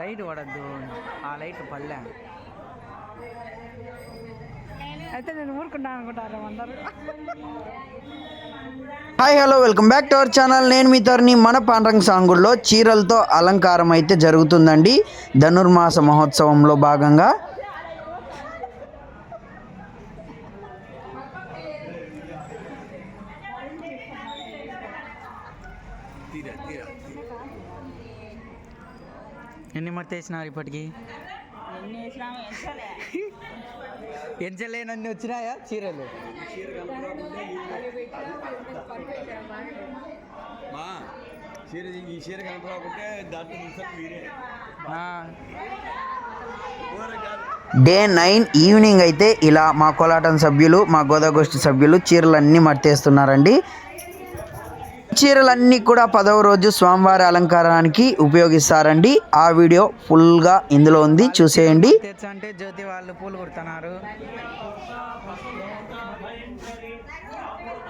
Light పడద్దు. ఆ light పడలే అయితే నేను ఊరుకున్నాను అనుకుంటారు అందరూ. Hi hello welcome back to our channel. నేను మీ తరుని మన పాండ్రంగ్ సాంగుల్లో చీరలతో అలంకారం అయితే జరుగుతుందండి. ధనుర్మాస మహోత్సవంలో భాగంగా. ఎన్ని మట్టి వేసినారు ఇప్పటికి? ఎంచలేనన్ని వచ్చినాయా చీరలు? మా చీర ఈ చీర కనపడకుంటే దాంట్లో మీరే. డే నైన్ ఈవినింగ్ అయితే ఇలా మా కోలాటం సభ్యులు మా గోదాగోష్ఠి సభ్యులు చీరలన్నీ మట్టేస్తున్నారండి చీరలన్నీ కూడా పదవ రోజు స్వామివారి అలంకారానికి ఉపయోగిస్తారండి. ఆ వీడియో ఫుల్గా ఇందులో ఉంది. చూసేయండి. అంటే జ్యోతి వాళ్ళు పూలు కుడుతున్నారు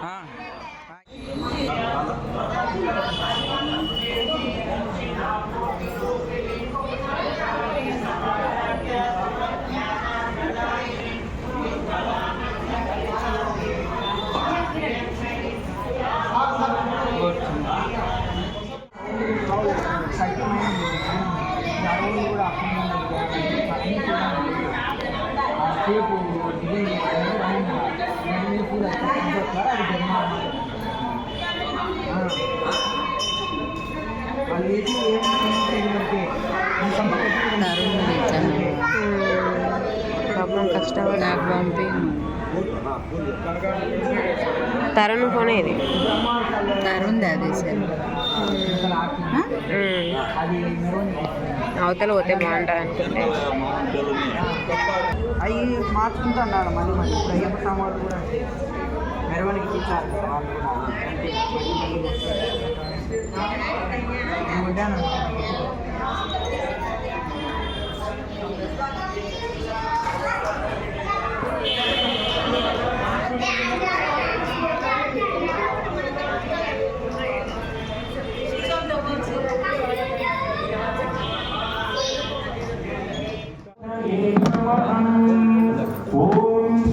ఆ, పాపం కష్టపడి నాకు పంపి తరుణ్ ఫోన్ ఇది? తరుణ్ అది సార్. అవతల పోతే బాగుంటుంది అనుకుంటే. అవి మార్చుకుంటున్నారు మళ్ళీ మళ్ళీ. ఇప్పుడు అయ్యప్ప సామాన్లు కూడా మెరవనికి ఇచ్చారు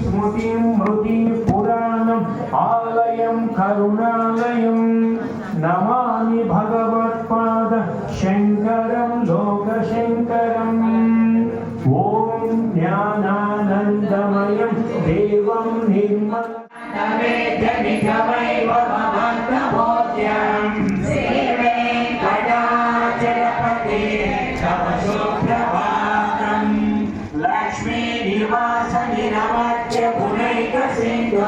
స్మృతిం పురాణం ఆలయం కరుణాలయం. నమ జ్ఞానానందమయం దేవం నిర్మల లక్ష్మీ నివాస నిరమత్య పునైక సింధు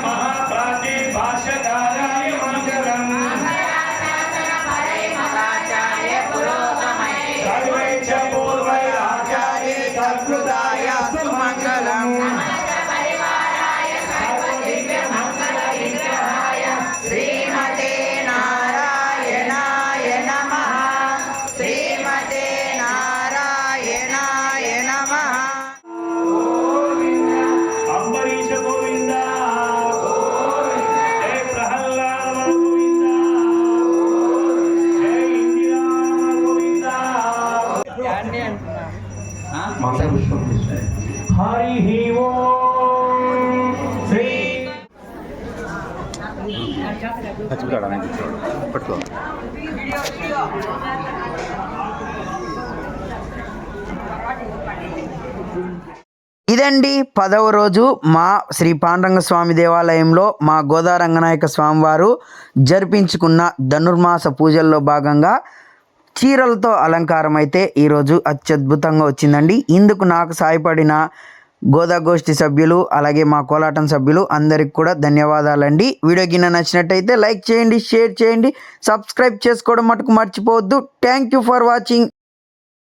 మంగళ పుష్పం హరి పట్టుకో ఇదండి పదవ రోజు మా శ్రీ పాండరంగ స్వామి దేవాలయంలో మా గోదారంగనాయక స్వామివారు జరిపించుకున్న ధనుర్మాస పూజల్లో భాగంగా చీరలతో అలంకారం అయితే ఈరోజు అత్యద్భుతంగా వచ్చిందండి. ఇందుకు నాకు సాయపడిన గోదాగోష్ఠి సభ్యులు అలాగే మా కోలాటం సభ్యులు అందరికి కూడా ధన్యవాదాలండి. వీడియో గిన్నె నచ్చినట్టయితే లైక్ చేయండి షేర్ చేయండి సబ్స్క్రైబ్ చేసుకోవడం మటుకు మర్చిపోవద్దు. Thank you for watching.